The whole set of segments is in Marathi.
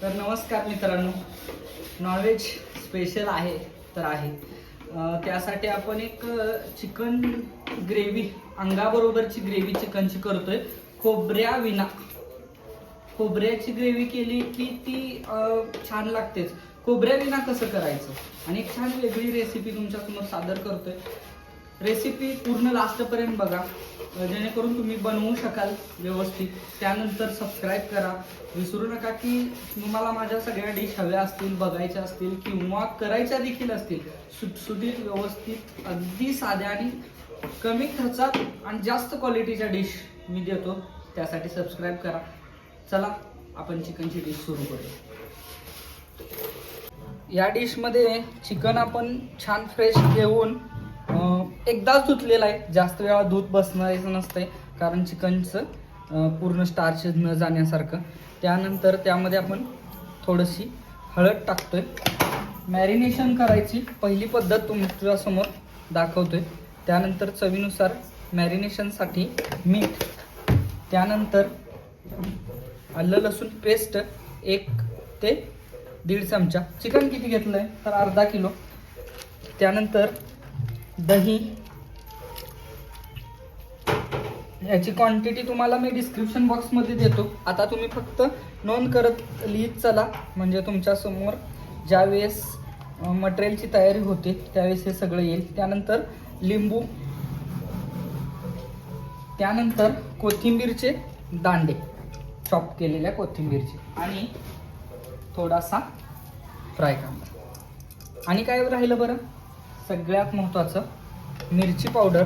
तर नमस्कार मित्रांनो. नॉनव्हेज स्पेशल आहे तर आहे. त्यासाठी आपण एक चिकन ग्रेव्ही अंगाबरोबरची ग्रेव्ही चिकनची करतोय. खोबऱ्या विना. खोबऱ्याची ग्रेव्ही केली की ती छान लागतेच. खोबऱ्या विना कसं करायचं? आणि एक छान वेगळी रेसिपी तुमच्यासमोर सादर करतोय. रेसिपी पूर्ण लास्टपर्यंत बघा. जेणेकरून तुम्ही बनवू शकाल व्यवस्थित. त्यानंतर सबस्क्राईब करा. विसरू नका की तुम्हाला माझ्या सगळ्या डिश हव्या असतील बघायच्या असतील किंवा करायच्या देखील असतील. सुटसुटीत व्यवस्थित अगदी साध्या आणि कमी खर्चात आणि जास्त क्वालिटीच्या डिश मी देतो. त्यासाठी सबस्क्राईब करा. चला आपण चिकनची डिश सुरू करूया. या डिशमध्ये चिकन आपण छान फ्रेश घेऊन एकदाच धुतलेला आहे. जास्त वेळा दूध बसणारच नसतंय कारण चिकनचं पूर्ण स्टार्च न जाण्यासारखं. त्यानंतर त्यामध्ये आपण थोडीशी हळद टाकतोय. मॅरिनेशन करायची पहिली पद्धत तुमच्यासमोर दाखवतोय. त्यानंतर चवीनुसार मॅरिनेशनसाठी मीठ त्यानंतर आलं लसूण पेस्ट एक ते दीड चमचा. चिकन किती घेतलं आहे तर अर्धा किलो. त्यानंतर दही. याची क्वांटिटी तुम्हाला मी डिस्क्रिप्शन बॉक्समध्ये देतो. आता तुम्ही फक्त नोंद करत लिहित चला. म्हणजे तुमच्यासमोर ज्यावेळेस मटेरियलची तयारी होते त्यावेळेस हे सगळं येईल. त्यानंतर लिंबू. त्यानंतर कोथिंबीरचे दांडे. चॉप केलेल्या कोथिंबीरचे. आणि थोडासा फ्राय कांदा आणि काय राहिलं बरं? सगळ्यात महत्त्वाचं मिरची पावडर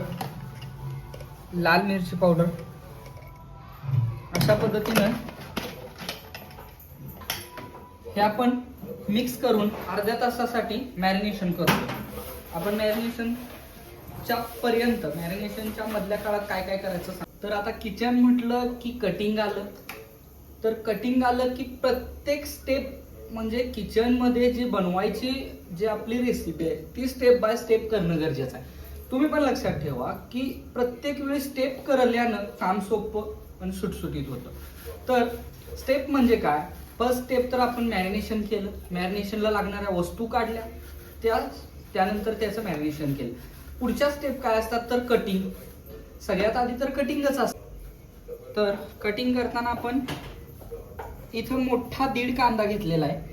लाल मिरची पावडर. अशा पद्धतीनं हे आपण मिक्स करून अर्ध्या तासासाठी मॅरिनेशन करतो. आपण मॅरिनेशनच्या पर्यंत मॅरिनेशनच्या मधल्या काळात काय काय करायचं सांग. तर आता किचन म्हटलं की कटिंग आलं. तर कटिंग आलं की प्रत्येक स्टेप म्हणजे किचनमध्ये जी बनवायची जी आपली रेसिपी आहे ती स्टेप बाय स्टेप करणं गरजेचं आहे. तुम्ही पण लक्षात ठेवा की प्रत्येक वेळी स्टेप करल्यानं काम सोपं आणि सुटसुटीत होतं. तर स्टेप म्हणजे काय? फर्स्ट स्टेप तर आपण मॅरिनेशन केलं. मॅरिनेशनला लागणाऱ्या वस्तू काढल्या. त्या त्यानंतर त्याचं मॅरिनेशन केलं. पुढच्या स्टेप काय असतात? तर कटिंग सगळ्यात आधी तर कटिंगच असतं. तर कटिंग करताना आपण इथं मोठा दीड कांदा घेतलेला आहे.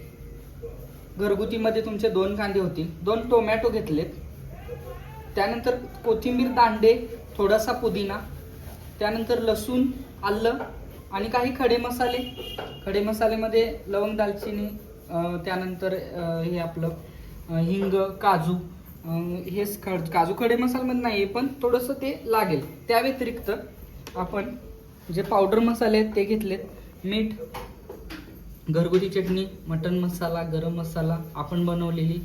घरगुतीमध्ये तुमचे दोन कांदे होतील. दोन टोमॅटो घेतलेत. त्यानंतर कोथिंबीर दांडे थोडासा पुदिना त्यानंतर लसूण आलं आणि काही खडे मसाले. खडे मसाल्यामध्ये लवंग दालचिनी त्यानंतर हे आपलं हिंग काजू हे ख- काजू खडे मसाल्यामध्ये नाही पण थोडंसं ते लागेल. त्या व्यतिरिक्त आपण जे पावडर मसाले आहेत ते घेतलेत. मीठ घरगुती चटणी मटन मसाला गरम मसाला आपण बनवलेली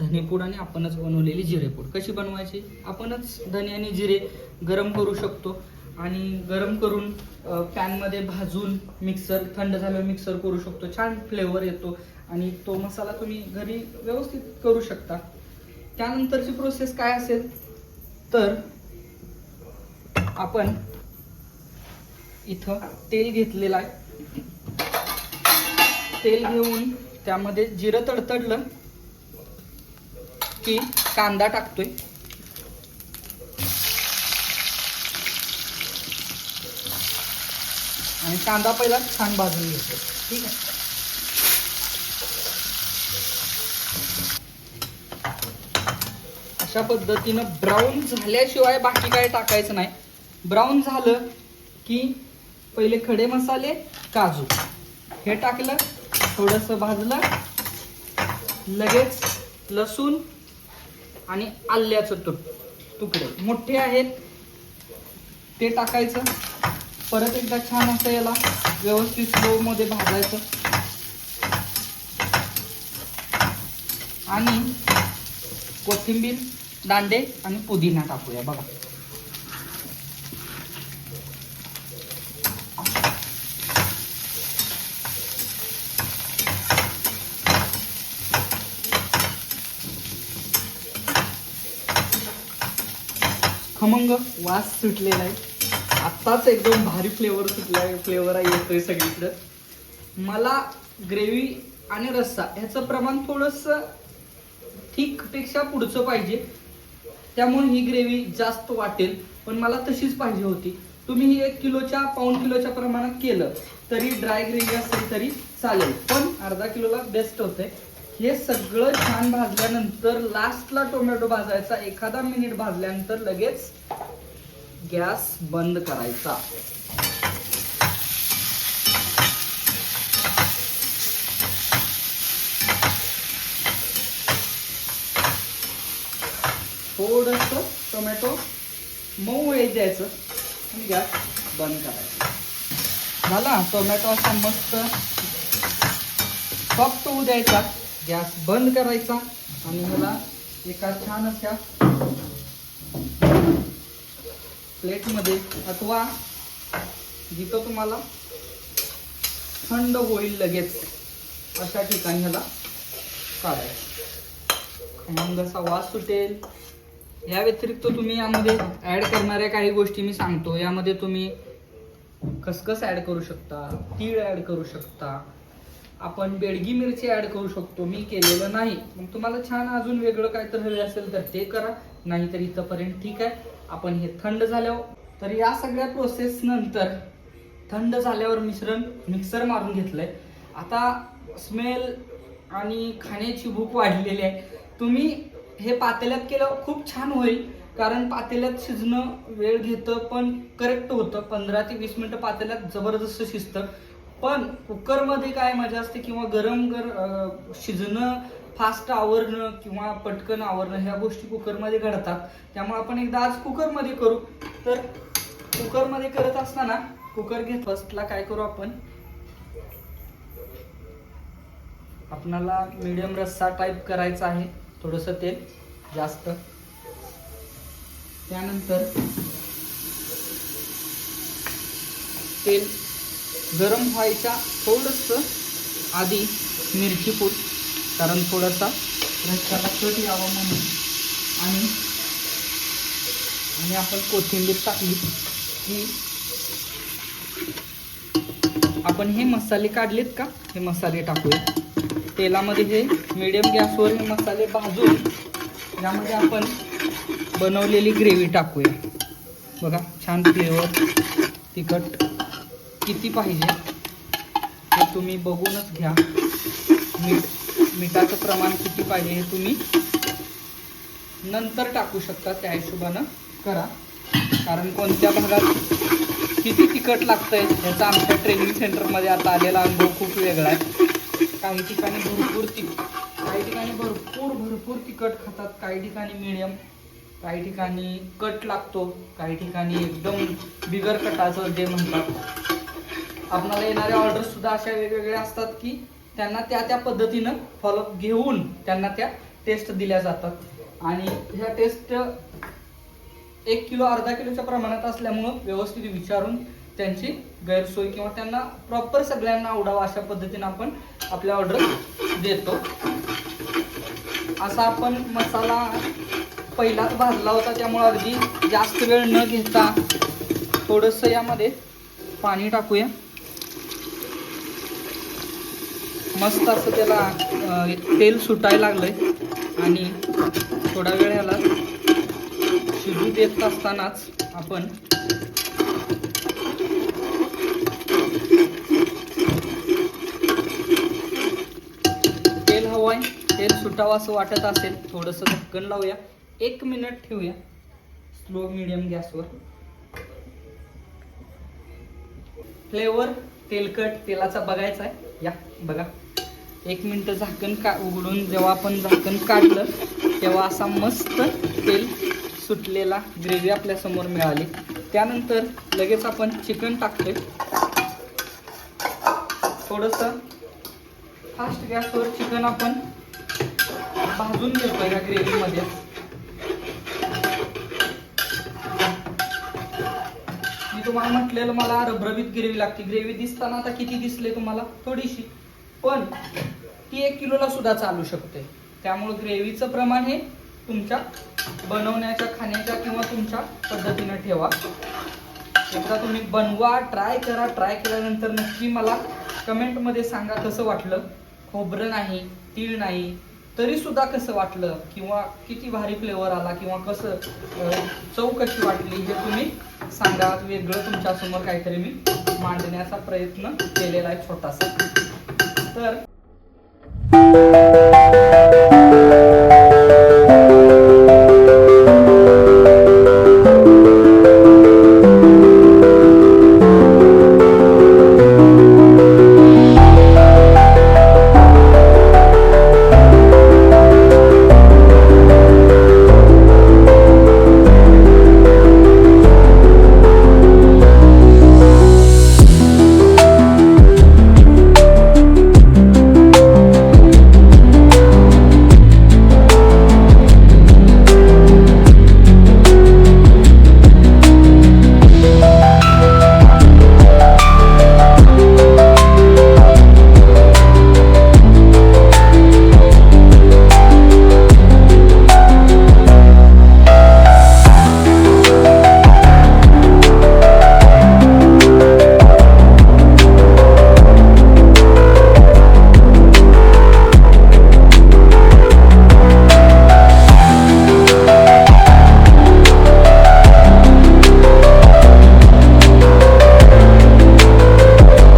धनेपूड आणि आपणच बनवलेली जिरेपूड कशी बनवायची? आपणच धने आणि जिरे गरम करू शकतो आणि गरम करून पॅनमध्ये भाजून मिक्सर थंड झाल्यावर मिक्सर करू शकतो. छान फ्लेवर येतो आणि तो मसाला तुम्ही घरी व्यवस्थित करू शकता. त्यानंतरची प्रोसेस काय असेल? तर आपण इथं तेल घेतलेलं आहे. तेल घेऊन त्यामध्ये जिरं तडतडलं की कांदा टाकतोय. आणि कांदा पहिला छान भाजून घेतो ठीक आहे? अशा पद्धतीनं ब्राऊन झाल्याशिवाय बाकी काय टाकायचं नाही. ब्राऊन झालं की पहिले खडे मसाले काजू. हे टाकलं थोडंसं भाजलं. लगेच लसूण आणि आल्याचं तुक तुकडे. मोठे आहेत. ते टाकायचं. परत एकदा छान असं याला व्यवस्थित स्लोमध्ये भाजायचं. आणि कोथिंबीर दांडे आणि पुदिना टाकूया. बघा. खमंग वास सुटलेला आहे. आत्ताच एकदम भारी फ्लेवर सुटलाय फ्लेवर येतोय सगळीकडं. मला ग्रेव्ही आणि रस्सा ह्याचं प्रमाण थोडंसं ठीकपेक्षा पुढचं पाहिजे. त्यामुळे ही ग्रेव्ही जास्त वाटेल पण मला तशीच पाहिजे होती. तुम्ही ही एक किलोच्या पाऊण किलोच्या प्रमाणात केलं तरी ड्राय ग्रेव्ही असेल तरी चालेल. पण अर्धा किलोला बेस्ट होते हे सगळं छान भाजल्यानंतर लास्टला टोमॅटो भाजायचा. एखादा मिनिट भाजल्यानंतर लगेच गॅस बंद करायचा. थोडस टोमॅटो मऊ वेळ द्यायचं आणि गॅस बंद करायचा. झाला? टोमॅटो असा मस्त फक्त उद्यायचा गॅस बंद करायचा आणि मला एका छान अशा प्लेटमध्ये अथवा जिथं तुम्हाला थंड होईल लगेच अशा ठिकाणी ह्याला काढायचं. मग असा वास सुटेल. या व्यतिरिक्त तुम्ही यामध्ये ॲड करणाऱ्या काही गोष्टी मी सांगतो. यामध्ये तुम्ही खसखस ॲड करू शकता तीळ ॲड करू शकता आपण बेडगी मिरची ऍड करू शकतो. मी केलेलं नाही. मग तुम्हाला छान अजून वेगळं काय तर हवे असेल तर ते करा. नाहीतर इथंपर्यंत ठीक आहे. आपण हे थंड झाल्यावर तर या सगळ्या प्रोसेस नंतर थंड झाल्यावर मिश्रण मिक्सर मारून घेतलंय. आता स्मेल आणि खाण्याची भूक वाढलेली आहे. तुम्ही हे पातेल्यात केलं खूप छान होईल. कारण पातेल्यात शिजणं वेळ घेतं पण करेक्ट होतं. पंधरा ते वीस मिनटं पातेल्यात जबरदस्त शिजतं. पण कुकरमध्ये काय मजा असते किंवा गरम गर शिजणं फास्ट आवरणं किंवा पटकन आवरणं ह्या गोष्टी कुकरमध्ये घडतात. त्यामुळे आपण एकदा आज कुकरमध्ये करू. तर कुकरमध्ये करत असताना कुकर घेत फर्स्टला काय करू आपण? आपणाला मिडियम रस्सा टाईप करायचा आहे. थोडंसं तेल जास्त. त्यानंतर तेल. गरम व्हायच्या थोडंसं आधी मिरची पूड कारण थोडासा रस्त्याला कट यावा म्हणून. आणि आणि आपण कोथिंबीर टाकली. की आपण हे मसाले काढलेत का? हे मसाले टाकूया. तेलामध्ये हे मिडियम गॅसवर हे मसाले भाजून यामध्ये आपण बनवलेली ग्रेव्ही टाकूया. बघा छान फ्लेवर तिखट. किती पाहिजे हे तुम्ही बघूनच घ्या. मीठ मिठाचं प्रमाण किती पाहिजे हे तुम्ही नंतर टाकू शकता त्या हिशोबानं करा. कारण कोणत्या भागात किती तिखट लागतंय याचा आमच्या ट्रेनिंग सेंटरमध्ये आता आलेला अनुभव खूप वेगळा आहे. काही ठिकाणी भरपूर तिखट काही ठिकाणी भरपूर भरपूर तिखट खातात काही ठिकाणी मिडियम काही ठिकाणी कट लागतो काही ठिकाणी एकदम बिगर कटाचं जे म्हणतात. आपणाला येणाऱ्या ऑर्डर सुद्धा अशा वेगवेगळ्या असतात की त्यांना त्या त्या पद्धतीनं फॉलोअप घेऊन त्यांना त्या टेस्ट दिल्या जातात. आणि ह्या टेस्ट एक किलो अर्धा किलोच्या प्रमाणात असल्यामुळं व्यवस्थित विचारून त्यांची गैरसोय किंवा त्यांना प्रॉपर सगळ्यांना आवडावा अशा पद्धतीनं आपण आपल्या ऑर्डर देतो. असा आपण मसाला पहिलाच भाजला होता त्यामुळं अगदी जास्त वेळ न घेता थोडंसं यामध्ये पाणी टाकूया. मस्त असं त्याला तेल सुटायला लागलंय. आणि थोडा वेळ ह्याला शिजू देत असतानाच आपण तेल हवंय तेल सुटावं असं वाटत असेल थोडंसं ढक्कन लावूया. एक मिनिट ठेवूया स्लो मिडियम गॅसवर. फ्लेवर तेलकट तेलाचा बघायचा आहे. या बघा. एक मिनिट झाकण का उघडून जेव्हा आपण झाकण काढलं तेव्हा असा मस्त तेल सुटलेला ग्रेव्ही आपल्यासमोर मिळाली. त्यानंतर लगेच आपण चिकन टाकतोय. थोडंसं फास्ट गॅसवर चिकन आपण भाजून घेतोय या ग्रेव्हीमध्ये. मी तुम्हाला म्हटलेलं मला रबरबीत ग्रेव्ही लागते. ग्रेव्ही दिसताना आता किती दिसले तुम्हाला? थोडीशी. पण ती एक किलोला सुद्धा चालू शकते. त्यामुळे ग्रेव्हीचं प्रमाण हे तुमच्या बनवण्याच्या खाण्याच्या किंवा तुमच्या पद्धतीनं ठेवा. एकदा तुम्ही बनवा ट्राय करा. ट्राय केल्यानंतर नक्की मला कमेंटमध्ये सांगा कसं वाटलं. खोबरं नाही तीळ नाही तरीसुद्धा कसं वाटलं? किंवा किती भारी फ्लेवर आला किंवा कसं चव कशी वाटली हे तुम्ही सांगा. वेगळं तुमच्यासमोर काहीतरी मी मांडण्याचा प्रयत्न केलेला आहे छोटासा. तर